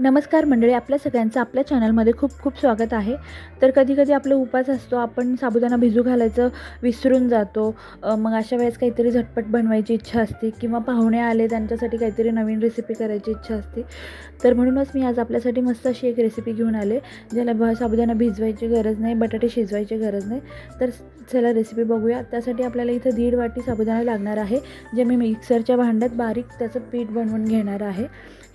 नमस्कार मंडळी आपल्या सगळ्यांचं आपल्या चॅनलमध्ये खूप खूप स्वागत आहे. तर कधी कधी आपलं उपास असतो आपण साबुदाणा भिजू घालायचं विसरून जातो. मग अशा वेळेस काहीतरी झटपट बनवायची इच्छा असते किंवा पाहुणे आले त्यांच्यासाठी काहीतरी नवीन रेसिपी करायची इच्छा असते. तर म्हणूनच मी आज आपल्यासाठी मस्त अशी एक रेसिपी घेऊन आले ज्याला ब साबुदाणा भिजवायची गरज नाही बटाटे शिजवायची गरज नाही. तर चला रेसिपी बघूया. त्यासाठी आपल्याला इथं दीड वाटी साबुदाणा लागणार आहे जे मी मिक्सरच्या भांड्यात बारीक त्याचं पीठ बनवून घेणार आहे.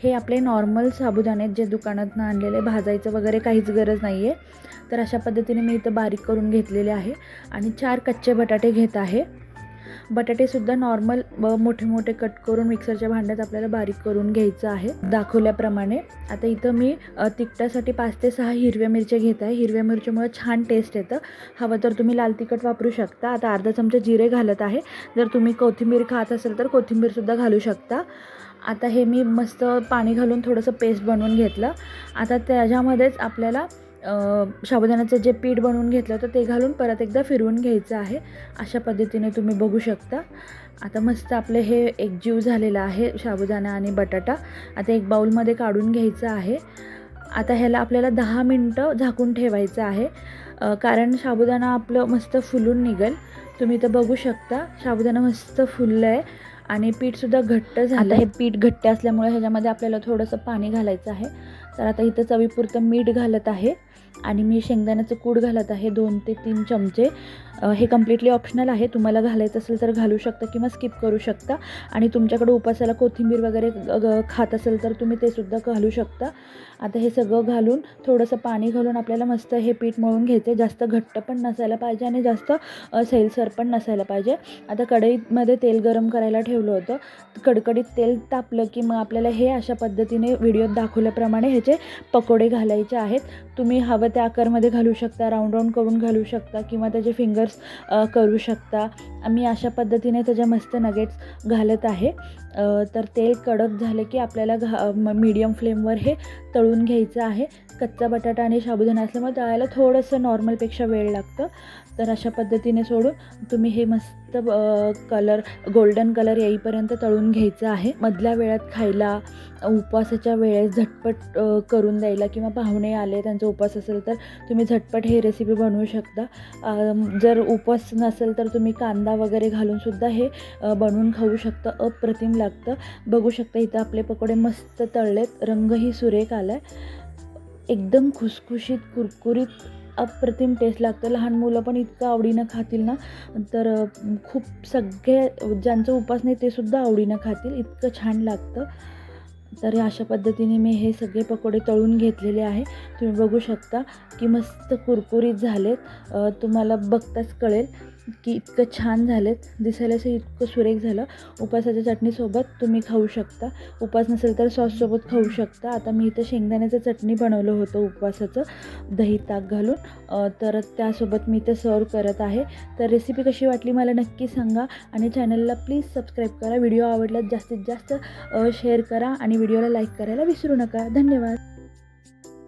हे आपले नॉर्मल साबुदाणा आहेत जे दुकानातनं आणलेले भाजायचं वगैरे काहीच गरज नाही आहे तर अशा पद्धतीने मी इथं बारीक करून घेतलेले आहे आणि चार कच्चे बटाटे घेत आहे. बटाटेसुद्धा नॉर्मल व मोठे मोठे कट करून मिक्सरच्या भांड्यात आपल्याला बारीक करून घ्यायचं आहे. दाखवल्याप्रमाणे आता इथं मी तिखटासाठी पाच ते सहा हिरव्या मिरच्या घेत आहे. हिरव्या मिरच्यामुळे छान टेस्ट येतं. हवं तर तुम्ही लाल तिखट वापरू शकता. आता अर्धा चमचा जिरे घालत आहे. जर तुम्ही कोथिंबीर खात असेल तर कोथिंबीरसुद्धा घालू शकता. आता हे मी मस्त पाणी घालून थोडंसं पेस्ट बनवून घेतलं. आता त्याच्यामध्येच आपल्याला साबुदाण्याचं जे पीठ बनवून घेतलं होतं ते घालून परत एकदा फिरवून घ्यायचं आहे. अशा पद्धतीने तुम्ही बघू शकता. आता मस्त आपलं हे एक जीव झालेलं आहे साबुदाणा आणि बटाटा. आता एक बाऊलमध्ये काढून घ्यायचं आहे. आता ह्याला आपल्याला दहा मिनटं झाकून ठेवायचं आहे. कारण साबुदाणा आपलं मस्त फुलून निघेल. तुम्ही तर बघू शकता साबुदाणा मस्त फुललं आहे आणि पीठसुद्धा घट्ट झालं हे पीठ घट्ट असल्यामुळे ह्याच्यामध्ये आपल्याला थोडंसं पाणी घालायचं आहे. तर आता इथं चवीपुरतं मीठ घालत आहे आणि मी शेंगदाण्याचं कूड घालत आहे दोन ते तीन चमचे. हे कम्प्लिटली ऑप्शनल आहे. तुम्हाला घालायचं असेल तर घालू शकता किंवा स्किप करू शकता. आणि तुमच्याकडे उपासाला कोथिंबीर वगैरे ग- खात असेल तर तुम्ही ते सुद्धा घालू शकता. आता हे सगळं घालून थोडंसं पाणी घालून आपल्याला मस्त हे पीठ मळून घ्यायचं आहे. जास्त घट्ट पण नसायला पाहिजे आणि जास्त सैलसर पण नसायला पाहिजे. आता कढईमध्ये तेल गरम करायला ठेवलं होतं. कडकडीत तेल तापलं की मग आपल्याला हे अशा पद्धतीने व्हिडिओत दाखवल्याप्रमाणे हे जे पकोडे घालायचे आहेत. तुम्ही हवं त्या आकारमध्ये घालू शकता राऊंड राऊंड करून घालू शकता किंवा त्याचे फिंगर्स करू शकता. मी अशा पद्धतीने त्याच्या मस्त नगेट्स घालत आहे. तर तेल कडक झालं की आपल्याला घा मीडियम फ्लेमवर हे तळून घ्यायचं आहे. कच्चा बटाटा आणि साबुदाणा असल्यामुळे तळायला थोडंसं नॉर्मलपेक्षा वेळ लागतं. तर अशा पद्धतीने सोडून तुम्ही हे मस्त कलर गोल्डन कलर येईपर्यंत तळून घ्यायचं आहे. मधल्या वेळात खायला उपवासाच्या वेळेस झटपट करून द्यायला किंवा पाहुणे आले त्यांचा उपवास असेल तर तुम्ही झटपट हे रेसिपी बनवू शकता. जर उपवास नसेल तर तुम्ही कांदा वगैरे घालूनसुद्धा हे बनवून खाऊ शकता. अप्रतिम लागतं. बघू शकता इथं आपले पकोडे मस्त तळलेत. रंगही सुरेख आला आहे एकदम खुसखुशीत कुरकुरीत अप्रतिम टेस्ट लागतं. लहान मुलं पण इतकं आवडीनं खातील ना? तर खूप सगळे ज्यांचं उपास नाही ते सुद्धा आवडीनं खातील. इतकं छान लागतं. तर अशा पद्धतीने मी हे सगळे पकोडे तळून घेतलेले आहे. तुम्ही बघू शकता की मस्त कुरकुरीत झालेत. तुम्हाला बघताच कळेल. की इतकं छान झालेत. दिसायला असं इतकं सुरेख झालं. उपासाच्या चटणीसोबत तुम्ही खाऊ शकता. उपास नसेल तर सॉससोबत खाऊ शकता. आता मी इथं शेंगदाण्याचं चटणी बनवलं होतं उपवासाचं. दही ताक घालून. तर त्यासोबत मी इथं सर्व करत आहे. तर रेसिपी कशी वाटली मला नक्की सांगा. आणि चॅनलला प्लीज सबस्क्राईब करा. व्हिडिओ आवडल्यास जास्तीत जास्त शेअर करा. आणि व्हिडिओला लाईक करायला विसरू नका. धन्यवाद.